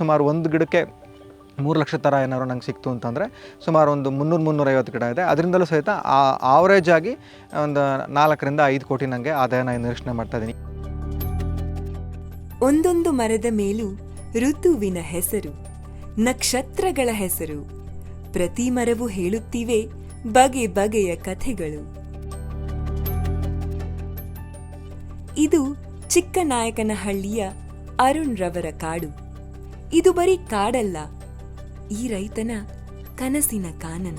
ಸುಮಾರು ಒಂದು ಗಿಡಕ್ಕೆ ಮೂರು ಲಕ್ಷ ಥರ ಏನಾದ್ರು ನಂಗೆ ಸಿಕ್ತು ಅಂತಂದರೆ ಸುಮಾರು ಒಂದು ಮುನ್ನೂರು ಮುನ್ನೂರೈವತ್ತು ಗಿಡ ಇದೆ. ಅದರಿಂದಲೂ ಸಹಿತ ಆ ಆವ್ರೇಜ್ ಆಗಿ ಒಂದು ನಾಲ್ಕರಿಂದ ಐದು ಕೋಟಿ ನನಗೆ ಆದಾಯನ ನಿರೀಕ್ಷಣೆ ಮಾಡ್ತಾ ಇದ್ದೀನಿ ಒಂದೊಂದು ಮರದ ಮೇಲೂ ಋತುವಿನ ಹೆಸರು, ನಕ್ಷತ್ರಗಳ ಹೆಸರು. ಪ್ರತಿ ಮರವು ಹೇಳುತ್ತಿವೆ ಬಗೆ ಬಗೆಯ ಕಥೆಗಳು. ಇದು ಚಿಕ್ಕನಾಯಕನಹಳ್ಳಿಯ ಅರುಣ್ ರವರ ಕಾಡು. ಇದು ಬರೀ ಕಾಡಲ್ಲ ಈ ರೈತನ ಕನಸಿನ ಕಾನನ.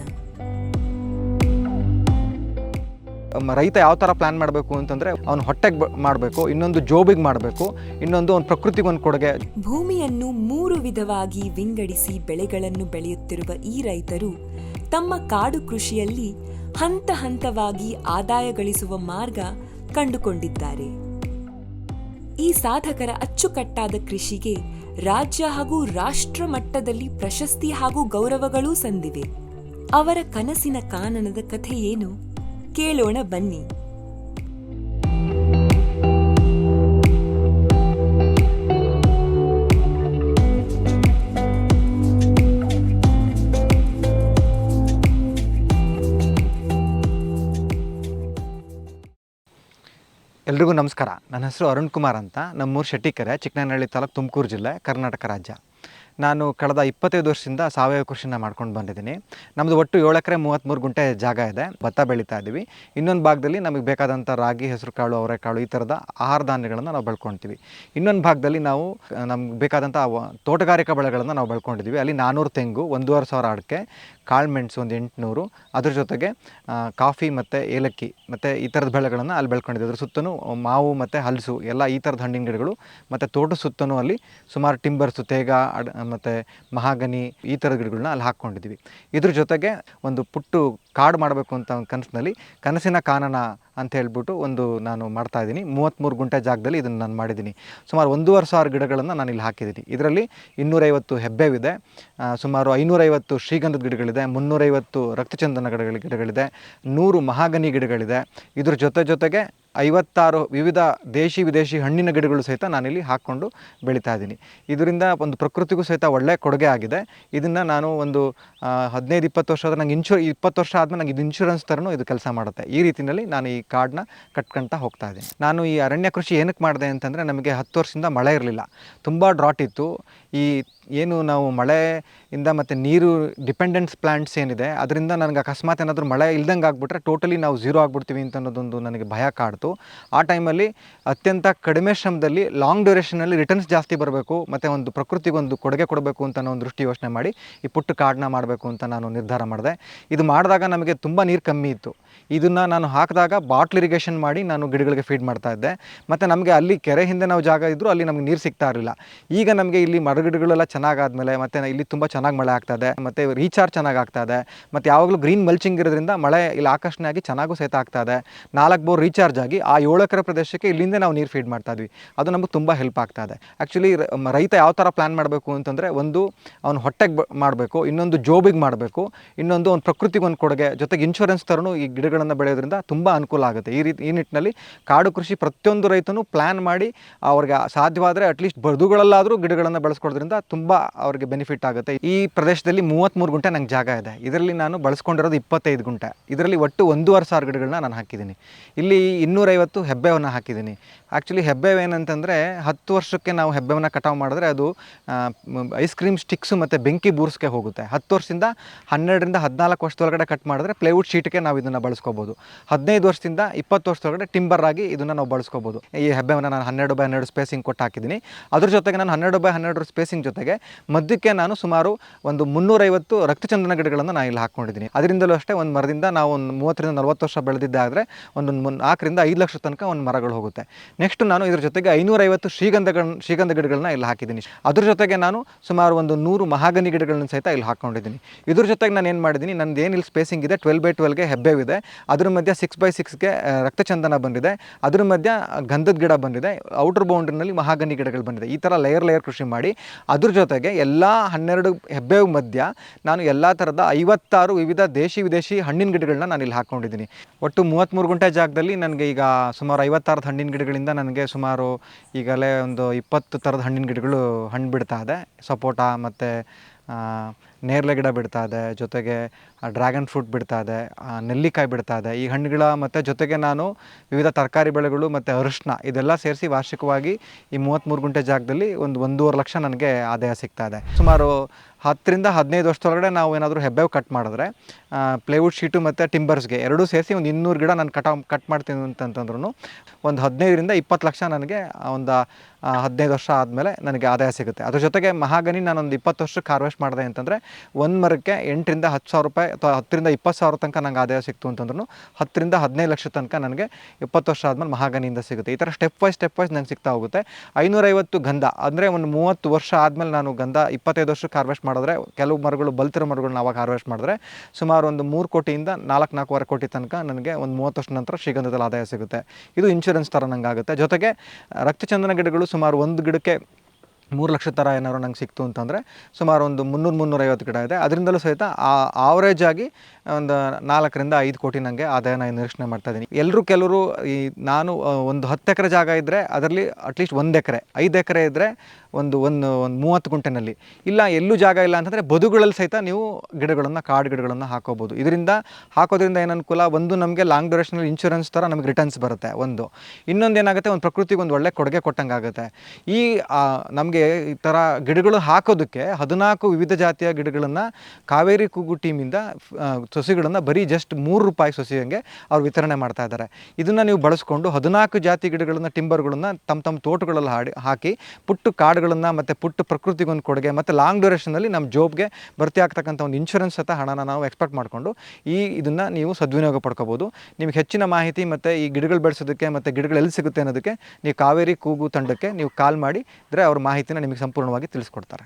ರೈತ ಯಾವ ಥರ ಪ್ಲ್ಯಾನ್ ಮಾಡಬೇಕು ಅಂತಂದರೆ ಅವನು ಹೊಟ್ಟೆಗೆ ಮಾಡಬೇಕು ಇನ್ನೊಂದು ಜೋಬಿಗೆ ಮಾಡಬೇಕು ಇನ್ನೊಂದು ಒಂದು ಪ್ರಕೃತಿಗೆ ಒಂದು ಕೊಡುಗೆ. ಭೂಮಿಯನ್ನು ಮೂರು ವಿಧವಾಗಿ ವಿಂಗಡಿಸಿ ಬೆಳೆಗಳನ್ನು ಬೆಳೆಯುತ್ತಿರುವ ಈ ರೈತರು ತಮ್ಮ ಕಾಡು ಕೃಷಿಯಲ್ಲಿ ಹಂತ ಹಂತವಾಗಿ ಆದಾಯ ಗಳಿಸುವ ಮಾರ್ಗ ಕಂಡುಕೊಂಡಿದ್ದಾರೆ. ಈ ಸಾಧಕರ ಅಚ್ಚುಕಟ್ಟಾದ ಕೃಷಿಗೆ ರಾಜ್ಯ ಹಾಗೂ ರಾಷ್ಟ್ರ ಮಟ್ಟದಲ್ಲಿ ಪ್ರಶಸ್ತಿ ಹಾಗೂ ಗೌರವಗಳೂ ಸಂದಿವೆ. ಅವರ ಕನಸಿನ ಕಾನನದ ಕಥೆ ಏನು? ಕೇಳೋಣ ಬನ್ನಿ. ಎಲ್ರಿಗೂ ನಮಸ್ಕಾರ. ನನ್ನ ಹೆಸರು ಅರುಣ್ ಕುಮಾರ್ ಅಂತ. ನಮ್ಮೂರು ಶೆಟ್ಟಿಕೆರೆ, ಚಿಕ್ಕನಹಳ್ಳಿ ತಾಲೂಕು ತುಮಕೂರು ಜಿಲ್ಲೆ, ಕರ್ನಾಟಕ ರಾಜ್ಯ. ನಾನು ಕಳೆದ ಇಪ್ಪತ್ತೈದು ವರ್ಷದಿಂದ ಸಾವಯವ ಕೃಷಿನ ಮಾಡ್ಕೊಂಡು ಬಂದಿದ್ದೀನಿ. ನಮ್ಮದು ಒಟ್ಟು ಏಳು ಎಕರೆ ಮೂವತ್ತ್ಮೂರು ಗುಂಟೆ ಜಾಗ ಇದೆ. ಭತ್ತ ಬೆಳೀತಾ ಇದ್ದೀವಿ. ಇನ್ನೊಂದು ಭಾಗದಲ್ಲಿ ನಮಗೆ ಬೇಕಾದಂಥ ರಾಗಿ ಹೆಸರು ಕಾಳು ಅವರೆಕಾಳು ಈ ಥರದ ಆಹಾರ ಧಾನ್ಯಗಳನ್ನು ನಾವು ಬೆಳ್ಕೊಳ್ತೀವಿ ಇನ್ನೊಂದು ಭಾಗದಲ್ಲಿ ನಾವು, ನಮ್ಗೆ ಬೇಕಾದಂಥ ತೋಟಗಾರಿಕಾ ಬೆಳೆಗಳನ್ನು ನಾವು ಬೆಳ್ಕೊಂಡಿದ್ದೀವಿ. ಅಲ್ಲಿ ನಾನ್ನೂರು ತೆಂಗು, ಒಂದೂವರೆ ಸಾವಿರ ಅಡಿಕೆ ಕಾಳು ಮೆಣಸು ಒಂದು ಎಂಟುನೂರು. ಅದ್ರ ಜೊತೆಗೆ ಕಾಫಿ ಮತ್ತು ಏಲಕ್ಕಿ ಮತ್ತು ಈ ಥರದ ಬೆಳೆಗಳನ್ನು ಅಲ್ಲಿ ಬೆಳ್ಕೊಂಡಿದ್ದೆ. ಅದ್ರ ಸುತ್ತಲೂ ಮಾವು ಮತ್ತು ಹಲಸು ಎಲ್ಲ ಈ ಥರದ ಹಣ್ಣಿನ ಗಿಡಗಳು ಮತ್ತು ತೋಟದ ಸುತ್ತಲೂ ಅಲ್ಲಿ ಸುಮಾರು ಟಿಂಬರ್ಸು, ತೇಗ, ಅಡ್, ಮತ್ತು ಮಹಾಗನಿ ಈ ಥರದ ಗಿಡಗಳನ್ನ ಅಲ್ಲಿ ಹಾಕ್ಕೊಂಡಿದ್ದೀವಿ. ಇದ್ರ ಜೊತೆಗೆ ಒಂದು ಪುಟ್ಟು ಕಾಡು ಮಾಡಬೇಕು ಅಂತ ಒಂದು ಕನಸಿನಲ್ಲಿ ಕನಸಿನ ಕಾನನ ಅಂತ ಹೇಳ್ಬಿಟ್ಟು ಒಂದು ನಾನು ಮಾಡ್ತಾ ಇದ್ದೀನಿ. ಮೂವತ್ತ್ಮೂರು ಗುಂಟೆ ಜಾಗದಲ್ಲಿ ಇದನ್ನು ನಾನು ಮಾಡಿದ್ದೀನಿ. ಸುಮಾರು ಒಂದೂವರೆ ಸಾವಿರ ಗಿಡಗಳನ್ನು ನಾನು ಇಲ್ಲಿ ಹಾಕಿದ್ದೀನಿ. ಇದರಲ್ಲಿ ಇನ್ನೂರೈವತ್ತು ಹೆಬ್ಬೇವಿದೆ. ಸುಮಾರು ಐನೂರೈವತ್ತು ಶ್ರೀಗಂಧದ ಗಿಡಗಳಿದೆ. ಮುನ್ನೂರೈವತ್ತು ರಕ್ತಚಂದನ ಗಿಡಗಳ ಗಿಡಗಳಿದೆ ನೂರು ಮಹಾಗನಿ ಗಿಡಗಳಿದೆ. ಇದ್ರ ಜೊತೆ ಜೊತೆಗೆ ಐವತ್ತಾರು ವಿವಿಧ ದೇಶಿ ವಿದೇಶಿ ಹಣ್ಣಿನ ಗಿಡಗಳು ಸಹಿತ ನಾನಿಲ್ಲಿ ಹಾಕ್ಕೊಂಡು ಬೆಳೀತಾ ಇದ್ದೀನಿ. ಇದರಿಂದ ಒಂದು ಪ್ರಕೃತಿಗೂ ಸಹಿತ ಒಳ್ಳೆ ಕೊಡುಗೆ ಆಗಿದೆ. ಇದನ್ನು ನಾನು ಒಂದು ಹದಿನೈದು, ಇಪ್ಪತ್ತು ವರ್ಷ ಆದರೆ ನಂಗೆ ಇನ್ಶೂ ಇಪ್ಪತ್ತು ವರ್ಷ ಆದಮೇಲೆ ನಂಗೆ ಇದು ಇನ್ಶೂರೆನ್ಸ್ ಥರನೂ ಇದು ಕೆಲಸ ಮಾಡುತ್ತೆ. ಈ ರೀತಿಯಲ್ಲಿ ನಾನು ಈ ಕಾರ್ಡ್ನ ಕಟ್ಕೊಂತ ಹೋಗ್ತಾ ಇದ್ದೀನಿ. ನಾನು ಈ ಅರಣ್ಯ ಕೃಷಿ ಏನಕ್ಕೆ ಮಾಡಿದೆ ಅಂತಂದರೆ ನಮಗೆ ಹತ್ತು ವರ್ಷದಿಂದ ಮಳೆ ಇರಲಿಲ್ಲ. ತುಂಬ ಡ್ರಾಟ್ ಇತ್ತು. ಈ ಏನು ನಾವು ಮಳೆಯಿಂದ ಮತ್ತು ನೀರು ಡಿಪೆಂಡೆನ್ಸ್ ಪ್ಲ್ಯಾಂಟ್ಸ್ ಏನಿದೆ, ಅದರಿಂದ ನನಗೆ ಅಕಸ್ಮಾತ್ ಏನಾದರೂ ಮಳೆ ಇಲ್ದಂಗೆ ಆಗಿಬಿಟ್ರೆ ಟೋಟಲಿ ನಾವು ಝೀರೋ ಆಗಿಬಿಡ್ತೀವಿ ಅಂತ ಅನ್ನೋದೊಂದು ನನಗೆ ಭಯ ಕಾಡ್ತು. ಆ ಟೈಮಲ್ಲಿ ಅತ್ಯಂತ ಕಡಿಮೆ ಶ್ರಮದಲ್ಲಿ ಲಾಂಗ್ ಡ್ಯೂರೇಷನಲ್ಲಿ ರಿಟರ್ನ್ಸ್ ಜಾಸ್ತಿ ಬರಬೇಕು, ಮತ್ತು ಒಂದು ಪ್ರಕೃತಿಗೆ ಒಂದು ಕೊಡುಗೆ ಕೊಡಬೇಕು ಅಂತ ಒಂದು ದೃಷ್ಟಿ ಯೋಚನೆ ಮಾಡಿ ಈ ಪುಟ್ಟ ಕಾಡನ್ನ ಮಾಡಬೇಕು ಅಂತ ನಾನು ನಿರ್ಧಾರ ಮಾಡಿದೆ. ಇದು ಮಾಡಿದಾಗ ನಮಗೆ ತುಂಬ ನೀರು ಕಮ್ಮಿ ಇತ್ತು. ಇದನ್ನು ನಾನು ಹಾಕಿದಾಗ ಬಾಟ್ಲ್ ಇರಿಗೇಷನ್ ಮಾಡಿ ನಾನು ಗಿಡಗಳಿಗೆ ಫೀಡ್ ಮಾಡ್ತಾ ಇದ್ದೆ. ಮತ್ತು ನಮಗೆ ಅಲ್ಲಿ ಕೆರೆ ಹಿಂದೆ ನಾವು ಜಾಗ ಇದ್ದರೂ ಅಲ್ಲಿ ನಮಗೆ ನೀರು ಸಿಗ್ತಾ ಇರಲಿಲ್ಲ. ಈಗ ನಮಗೆ ಇಲ್ಲಿ ಮರಗಿಡಗಳೆಲ್ಲ ಚೆನ್ನಾಗಾದ್ಮೇಲೆ, ಮತ್ತು ಇಲ್ಲಿ ತುಂಬ ಚೆನ್ನಾಗಿ ಮಳೆ ಆಗ್ತಾ ಇದೆ, ಮತ್ತು ರೀಚಾರ್ಜ್ ಚೆನ್ನಾಗಿ ಆಗ್ತಾ ಇದೆ, ಮತ್ತು ಯಾವಾಗಲೂ ಗ್ರೀನ್ ಮಲ್ಚಿಂಗ್ ಇರೋದ್ರಿಂದ ಮಳೆ ಇಲ್ಲಿ ಆಕರ್ಷಣೆ ಆಗಿ ಚೆನ್ನಾಗೂ ಸಹಿತ ಆಗ್ತಾ ಇದೆ. ನಾಲ್ಕು ಬೋರ್ ರೀಚಾರ್ಜ್ ಆಗಿ ಆ ಏಳು ಎಕರೆ ಪ್ರದೇಶಕ್ಕೆ ಇಲ್ಲಿಂದ ನಾವು ನೀರು ಫೀಡ್ ಮಾಡ್ತಾ ಇದ್ವಿ. ಅದು ನಮಗೆ ತುಂಬ ಹೆಲ್ಪ್ ಆಗ್ತಾ ಇದೆ. ಆ್ಯಕ್ಚುಲಿ ರೈತ ಯಾವ ಥರ ಪ್ಲ್ಯಾನ್ ಮಾಡಬೇಕು ಅಂತಂದರೆ ಒಂದು ಅವ್ನು ಹೊಟ್ಟೆಗೆ ಮಾಡಬೇಕು, ಇನ್ನೊಂದು ಜೋಬಿಗೆ ಮಾಡಬೇಕು, ಇನ್ನೊಂದು ಒಂದು ಪ್ರಕೃತಿಗೆ ಒಂದು ಕೊಡುಗೆ, ಜೊತೆಗೆ ಇನ್ಶೂರೆನ್ಸ್ ಥರನೂ ಈ ಗಿಡಗಳನ್ನು ಬೆಳೆಯೋದ್ರಿಂದ ತುಂಬ ಅನುಕೂಲ ಆಗುತ್ತೆ. ಈ ರೀತಿ, ಈ ನಿಟ್ಟಿನಲ್ಲಿ ಕಾಡು ಕೃಷಿ ಪ್ರತಿಯೊಂದು ರೈತನು ಪ್ಲ್ಯಾನ್ ಮಾಡಿ ಅವ್ರಿಗೆ ಸಾಧ್ಯವಾದರೆ ಅಟ್ಲೀಸ್ಟ್ ಬದುಗಳಲ್ಲಾದರೂ ಗಿಡಗಳನ್ನು ಬೆಳೆಸ್ಕೊಡೋದ್ರಿಂದ ತುಂಬ ಅವ್ರಿಗೆ ಬೆನಿಫಿಟ್ ಆಗುತ್ತೆ. ಈ ಪ್ರದೇಶದಲ್ಲಿ ಮೂವತ್ತ್ಮೂರು ಗುಂಟೆ ನಂಗೆ ಜಾಗ ಇದೆ. ಇದರಲ್ಲಿ ನಾನು ಬಳಸ್ಕೊಂಡಿರೋದು ಇಪ್ಪತ್ತೈದು ಗುಂಟೆ. ಇದರಲ್ಲಿ ಒಟ್ಟು ಒಂದೂವರೆ ಸಾವಿರ ಗಿಡಗಳನ್ನ ನಾನು ಹಾಕಿದ್ದೀನಿ. ಇಲ್ಲಿ ಇನ್ನೂರೈವತ್ತು ಹೆಬ್ಬೆವನ್ನು ಹಾಕಿದ್ದೀನಿ. ಆ್ಯಕ್ಚುಲಿ ಹೆಬ್ಬೇವೇನಂತಂದರೆ ಹತ್ತು ವರ್ಷಕ್ಕೆ ನಾವು ಹೆಬ್ಬೆವನ್ನು ಕಟಾವು ಮಾಡಿದ್ರೆ ಅದು ಐಸ್ ಕ್ರೀಮ್ ಸ್ಟಿಕ್ಸು ಮತ್ತು ಬೆಂಕಿ ಬೂರ್ಸ್ಗೆ ಹೋಗುತ್ತೆ. ಹತ್ತು ವರ್ಷದಿಂದ ಹನ್ನೆರಡರಿಂದ ಹದಿನಾಲ್ಕು ವರ್ಷದೊಳಗಡೆ ಕಟ್ ಮಾಡಿದ್ರೆ ಪ್ಲೇವುಡ್ ಶೀಟ್ಗೆ ನಾವು ಇದನ್ನು ಬಳಸ್ಕೋಬೋದು. ಹದಿನೈದು ವರ್ಷದಿಂದ ಇಪ್ಪತ್ತು ವರ್ಷದೊಳಗಡೆ ಟಿಂಬರ್ ಆಗಿ ಇದನ್ನು ನಾವು ಬಳಸ್ಕೋಬೋದು. ಈ ಹೆಬ್ಬೆವನ್ನು ನಾನು ಹನ್ನೆರಡು ಬೈ ಹನ್ನೆರಡು ಸ್ಪೇಸಿಂಗ್ ಕೊಟ್ಟು ಹಾಕಿದ್ದೀನಿ. ಅದ್ರ ಜೊತೆಗೆ ನಾನು ಹನ್ನೆರಡು ಬೈ ಹನ್ನೆರಡು ಸ್ಪೇಸಿಂಗ್ ಜೊತೆಗೆ ಮಧ್ಯಕ್ಕೆ ನಾನು ಸುಮಾರು ಒಂದು ಮುನ್ನೂರೈವತ್ತು ರಕ್ತಚಂದನ ಗಿಡಗಳನ್ನು ನಾನು ಇಲ್ಲಿ ಹಾಕ್ಕೊಂಡಿದ್ದೀನಿ. ಅದರಿಂದಲೂ ಅಷ್ಟೇ ಒಂದು ಮರದಿಂದ ನಾವು ಒಂದು ಮೂವತ್ತರಿಂದ ನಲವತ್ತು ವರ್ಷ ಬೆಳೆದಿದ್ದಾದರೆ ಒಂದು ನಾಲ್ಕರಿಂದ ಐದು ಲಕ್ಷ ತನಕ ಒಂದು ಮರಗಳು ಹೋಗುತ್ತೆ. ನೆಕ್ಸ್ಟ್ ನಾನು ಇದ್ರ ಜೊತೆಗೆ ಐನೂರೈವತ್ತು ಶ್ರೀಗಂಧಗಳ ಶ್ರೀಗಂಧ ಗಿಡಗಳನ್ನ ಇಲ್ಲಿ ಹಾಕಿದ್ದೀನಿ. ಅದ್ರ ಜೊತೆಗೆ ನಾನು ಸುಮಾರು ಒಂದು ನೂರು ಮಹಾಗನಿ ಗಿಡಗಳನ್ನ ಸಹಿತ ಇಲ್ಲಿ ಹಾಕ್ಕೊಂಡಿದ್ದೀನಿ ಇದ್ರ ಜೊತೆಗೆ ನಾನು ಏನು ಮಾಡಿದ್ದೀನಿ ನಂದು ಏನು ಇಲ್ಲಿ ಸ್ಪೇಸಿಂಗ್ ಇದೆ ಟ್ವೆಲ್ ಬೈ ಟ್ವೆಲ್ಗೆ ಹೆಬ್ಬೆವಿದೆ. ಅದ್ರ ಮಧ್ಯೆ ಸಿಕ್ಸ್ ಬೈ ಸಿಕ್ಸ್ಗೆ ರಕ್ತಚಂದನ ಬಂದಿದೆ. ಅದ್ರ ಮಧ್ಯ ಗಂಧದ ಗಿಡ ಬಂದಿದೆ. ಔಟರ್ ಬೌಂಡ್ರಿನಲ್ಲಿ ಮಹಾಗನಿ ಗಿಡಗಳು ಬಂದಿದೆ. ಈ ಥರ ಲೇಯರ್ ಲೇಯರ್ ಕೃಷಿ ಮಾಡಿ ಅದ್ರ ಜೊತೆಗೆ ಎಲ್ಲ ಹನ್ನೆರಡು ಹೆಬ್ಬೆವ್ ಮಧ್ಯ ನಾನು ಎಲ್ಲ ಥರದ ಐವತ್ತಾರು ವಿವಿಧ ದೇಶಿ ವಿದೇಶಿ ಹಣ್ಣಿನ ಗಿಡಗಳನ್ನ ನಾನು ಇಲ್ಲಿ ಹಾಕ್ಕೊಂಡಿದ್ದೀನಿ ಒಟ್ಟು ಮೂವತ್ತ್ಮೂರು ಗುಂಟೆ ಜಾಗದಲ್ಲಿ ನನಗೆ ಈಗ ಸುಮಾರು ಐವತ್ತಾರು ಹಣ್ಣಿನ ಗಿಡಗಳಿಂದ ನನಗೆ ಸುಮಾರು ಈಗಲೇ ಒಂದು ಇಪ್ಪತ್ತು ಥರದ ಹಣ್ಣಿನ ಗಿಡಗಳು ಹಣ್ಣು ಬಿಡ್ತಾ ಇದೆ. ಸಪೋಟ ಮತ್ತು ನೇರಳೆ ಗಿಡ ಬಿಡ್ತಾ ಇದೆ, ಜೊತೆಗೆ ಡ್ರ್ಯಾಗನ್ ಫ್ರೂಟ್ ಬಿಡ್ತಾ ಇದೆ ನೆಲ್ಲಿಕಾಯಿ ಬಿಡ್ತಾ ಇದೆ. ಈ ಹಣ್ಣುಗಳ ಮತ್ತು ಜೊತೆಗೆ ನಾನು ವಿವಿಧ ತರಕಾರಿ ಬೆಳೆಗಳು ಮತ್ತು ಅರಿಶಿನ ಇದೆಲ್ಲ ಸೇರಿಸಿ ವಾರ್ಷಿಕವಾಗಿ ಈ ಮೂವತ್ತ್ಮೂರು ಗುಂಟೆ ಜಾಗದಲ್ಲಿ ಒಂದು ಒಂದೂವರೆ ಲಕ್ಷ ನನಗೆ ಆದಾಯ ಸಿಗ್ತಾ ಇದೆ. ಸುಮಾರು ಹತ್ತರಿಂದ ಹದಿನೈದು ವರ್ಷದೊಳಗಡೆ ನಾವು ಏನಾದರೂ ಹೆಬ್ಬೇವು ಕಟ್ ಮಾಡಿದ್ರೆ ಪ್ಲೇವುಡ್ ಶೀಟು ಮತ್ತು ಟಿಂಬರ್ಸ್ಗೆ ಎರಡೂ ಸೇರಿಸಿ ಒಂದು ಇನ್ನೂರು ಗಿಡ ನಾನು ಕಟ ಕಟ್ ಮಾಡ್ತೀನಿ ಅಂತಂತಂದ್ರೂ ಒಂದು ಹದಿನೈದರಿಂದ ಇಪ್ಪತ್ತು ಲಕ್ಷ ನನಗೆ ಒಂದು ಹದಿನೈದು ವರ್ಷ ಆದಮೇಲೆ ನನಗೆ ಆದಾಯ ಸಿಗುತ್ತೆ. ಅದ್ರ ಜೊತೆಗೆ ಮಹಾಗನಿ ನಾನೊಂದು ಇಪ್ಪತ್ತು ವರ್ಷಕ್ಕೆ ಹಾರ್ವೆಸ್ಟ್ ಮಾಡಿದೆ ಅಂತಂದರೆ ಒಂದು ಮರಕ್ಕೆ ಎಂಟರಿಂದ ಹತ್ತು ಸಾವಿರ ರೂಪಾಯಿ ಅಥವಾ ಹತ್ತರಿಂದ ಇಪ್ಪತ್ತು ಸಾವಿರ ತನಕ ನಂಗೆ ಆದಾಯ ಸಿಕ್ತು ಅಂತಂದ್ರೂ ಹತ್ತರಿಂದ ಹದಿನೈದು ಲಕ್ಷ ತನಕ ನನಗೆ ಇಪ್ಪತ್ತು ವರ್ಷ ಆದಮೇಲೆ ಮಹಾಗನಿಯಿಂದ ಸಿಗುತ್ತೆ. ಈ ಥರ ಸ್ಟೆಪ್ ವೈಸ್ ಸ್ಟೆಪ್ ವೈಸ್ ನಂಗೆ ಸಿಗ್ತಾ ಹೋಗುತ್ತೆ. ಐನೂರೈವತ್ತು ಗಂಧ ಅಂದರೆ ಒಂದು ಮೂವತ್ತು ವರ್ಷ ಆದಮೇಲೆ ನಾನು ಗಂಧ ಇಪ್ಪತ್ತೈದು ವರ್ಷಕ್ಕೆ ಹಾರ್ವೆಸ್ಟ್ ಮಾಡಿದ್ರೆ ಕೆಲವು ಮರಗಳು ಬಲ್ತಿರೋ ಮರಗಳನ್ನ ಅವಾಗ ಹಾರ್ವೆಸ್ಟ್ ಮಾಡಿದ್ರೆ ಸುಮಾರು ಒಂದು ಮೂರು ಕೋಟಿಯಿಂದ ನಾಲ್ಕು ನಾಲ್ಕೂವರೆ ಕೋಟಿ ತನಕ ನನಗೆ ಒಂದು ಮೂವತ್ತು ವರ್ಷ ನಂತರ ಶ್ರೀಗಂಧದಲ್ಲಿ ಆದಾಯ ಸಿಗುತ್ತೆ. ಇದು ಇನ್ಶೂರೆನ್ಸ್ ಥರ ನಂಗೆ ಆಗುತ್ತೆ ಜೊತೆಗೆ ರಕ್ತಚಂದನ ಗಿಡಗಳು ಸುಮಾರು ಒಂದು ಗಿಡಕ್ಕೆ ಮೂರು ಲಕ್ಷ ಥರ ಏನಾದ್ರು ನಂಗೆ ಸಿಕ್ತು ಅಂತಂದರೆ ಸುಮಾರು ಒಂದು ಮುನ್ನೂರು ಮುನ್ನೂರೈವತ್ತು ಗಿಡ ಇದೆ. ಅದರಿಂದಲೂ ಸಹಿತ ಆ ಆವ್ರೇಜ್ ಆಗಿ ಒಂದು ನಾಲ್ಕರಿಂದ ಐದು ಕೋಟಿ ನನಗೆ ಆದಾಯನ ನಿರೀಕ್ಷಣೆ ಮಾಡ್ತಾ ಇದ್ದೀನಿ. ಎಲ್ಲರೂ ಕೆಲವರು ಈ ನಾನು ಒಂದು ಹತ್ತು ಎಕರೆ ಜಾಗ ಇದ್ದರೆ ಅದರಲ್ಲಿ ಅಟ್ಲೀಸ್ಟ್ ಒಂದು ಎಕರೆ, ಐದು ಎಕರೆ ಇದ್ದರೆ ಒಂದು ಒಂದು ಒಂದು ಮೂವತ್ತು ಗುಂಟೆನಲ್ಲಿ. ಇಲ್ಲ, ಎಲ್ಲೂ ಜಾಗ ಇಲ್ಲ ಅಂತಂದರೆ ಬದುಗಳಲ್ಲಿ ಸಹಿತ ನೀವು ಗಿಡಗಳನ್ನು, ಕಾಡು ಗಿಡಗಳನ್ನು ಹಾಕೋಬೋದು. ಇದರಿಂದ ಹಾಕೋದ್ರಿಂದ ಏನು ಅನುಕೂಲ ಒಂದು ನಮಗೆ ಲಾಂಗ್ ಡ್ಯೂರೇಷನಲ್ಲಿ ಇನ್ಶೂರೆನ್ಸ್ ಥರ ನಮಗೆ ರಿಟರ್ನ್ಸ್ ಬರುತ್ತೆ, ಒಂದು. ಇನ್ನೊಂದು ಏನಾಗುತ್ತೆ? ಒಂದು ಪ್ರಕೃತಿಗೆ ಒಂದು ಒಳ್ಳೆ ಕೊಡುಗೆ ಕೊಟ್ಟಂಗೆ ಆಗುತ್ತೆ ಈ ನಮಗೆ ಈ ಥರ ಗಿಡಗಳು ಹಾಕೋದಕ್ಕೆ ಹದಿನಾಲ್ಕು ವಿವಿಧ ಜಾತಿಯ ಗಿಡಗಳನ್ನು ಕಾವೇರಿ ಕೂಗು ಟೀಮಿಂದ ಸಸಿಗಳನ್ನು ಬರೀ ಜಸ್ಟ್ ಮೂರು ರೂಪಾಯಿ ಸಸಿಯಂಗೆ ಅವ್ರು ವಿತರಣೆ ಮಾಡ್ತಾ ಇದ್ದಾರೆ. ಇದನ್ನು ನೀವು ಬಳಸ್ಕೊಂಡು ಹದಿನಾಲ್ಕು ಜಾತಿ ಗಿಡಗಳನ್ನು, ಟಿಂಬರ್ಗಳನ್ನು ತಮ್ಮ ತಮ್ಮ ತೋಟಗಳಲ್ಲಿ ಹಾಡಿ, ಹಾಕಿ ಪುಟ್ಟು ಕಾಡುಗಳನ್ನು ಮತ್ತು ಪುಟ್ಟ ಪ್ರಕೃತಿಗೊಂದು ಕೊಡುಗೆ, ಮತ್ತು ಲಾಂಗ್ ಡ್ಯೂರೇಷನಲ್ಲಿ ನಮ್ಮ ಜಾಬ್ಗೆ ಭರ್ತಿ ಆಗ್ತಕ್ಕಂಥ ಒಂದು ಇನ್ಶೂರೆನ್ಸ್ ಸಹ ಹಣನ ನಾವು ಎಕ್ಸ್ಪೆಕ್ಟ್ ಮಾಡಿಕೊಂಡು ಈ ಇದನ್ನು ನೀವು ಸದ್ವಿನಿಯೋಗ ಪಡ್ಕೋಬೋದು. ನಿಮಗೆ ಹೆಚ್ಚಿನ ಮಾಹಿತಿ ಮತ್ತು ಈ ಗಿಡಗಳು ಬೆಳೆಸೋದಕ್ಕೆ ಮತ್ತು ಗಿಡಗಳು ಎಲ್ಲಿ ಸಿಗುತ್ತೆ ಅನ್ನೋದಕ್ಕೆ, ನೀವು ಕಾವೇರಿ ಕೂಗು ತಂಡಕ್ಕೆ ನೀವು ಕಾಲ್ ಮಾಡಿ ಇದ್ರೆ ಅವ್ರ ಮಾಹಿತಿನ ನಿಮಗೆ ಸಂಪೂರ್ಣವಾಗಿ ತಿಳಿಸ್ಕೊಡ್ತಾರೆ.